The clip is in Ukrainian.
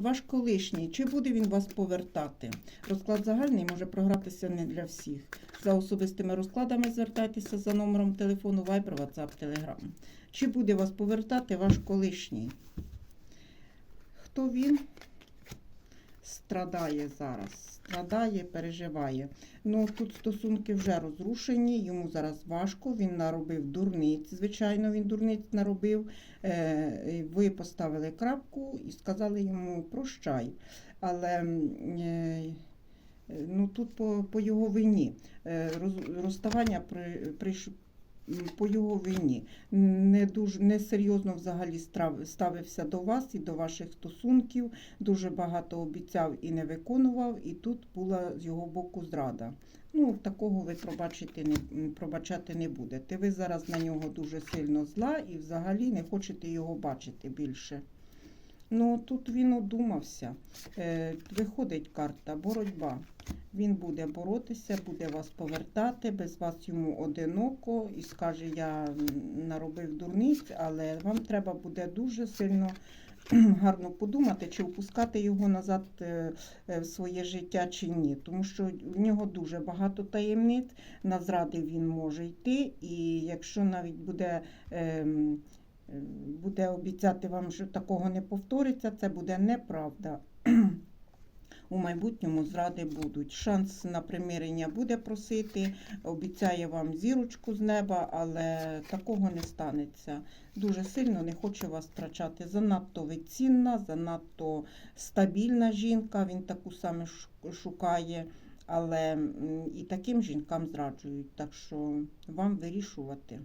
Ваш колишній, чи буде він вас повертати? Розклад загальний може програтися не для всіх. За особистими розкладами звертайтеся за номером телефону Viber, WhatsApp, Telegram. Чи буде вас повертати ваш колишній? Хто він? Страдає зараз. Страдає, переживає. Ну тут стосунки вже розрушені, йому зараз важко. Він наробив дурниць. Звичайно, він дурниць наробив. Е, ви поставили крапку і сказали йому прощай. Але е, ну, тут по, по його вині. Е, розставання при, по його вині. Не дуже несерйозно взагалі ставився до вас і до ваших стосунків. Дуже багато обіцяв і не виконував, і тут була з його боку зрада. Ну, такого ви пробачити не, пробачати не будете. Ви зараз на нього дуже сильно зла і взагалі не хочете його бачити більше. Ну, тут він одумався. Е, виходить карта боротьба. Він буде боротися, буде вас повертати, без вас йому одиноко і скаже, я наробив дурниць, але вам треба буде дуже сильно гарно подумати, чи впускати його назад е, е, в своє життя чи ні. Тому що в нього дуже багато таємниць, на зради він може йти, і якщо навіть буде. ем, Буде обіцяти вам, що такого не повториться, це буде неправда. У майбутньому зради будуть. Шанс на примирення буде просити, обіцяє вам зірочку з неба, але такого не станеться. Дуже сильно не хоче вас втрачати. Занадто ви цінна, занадто стабільна жінка, він таку саме шукає. Але і таким жінкам зраджують, так що вам вирішувати.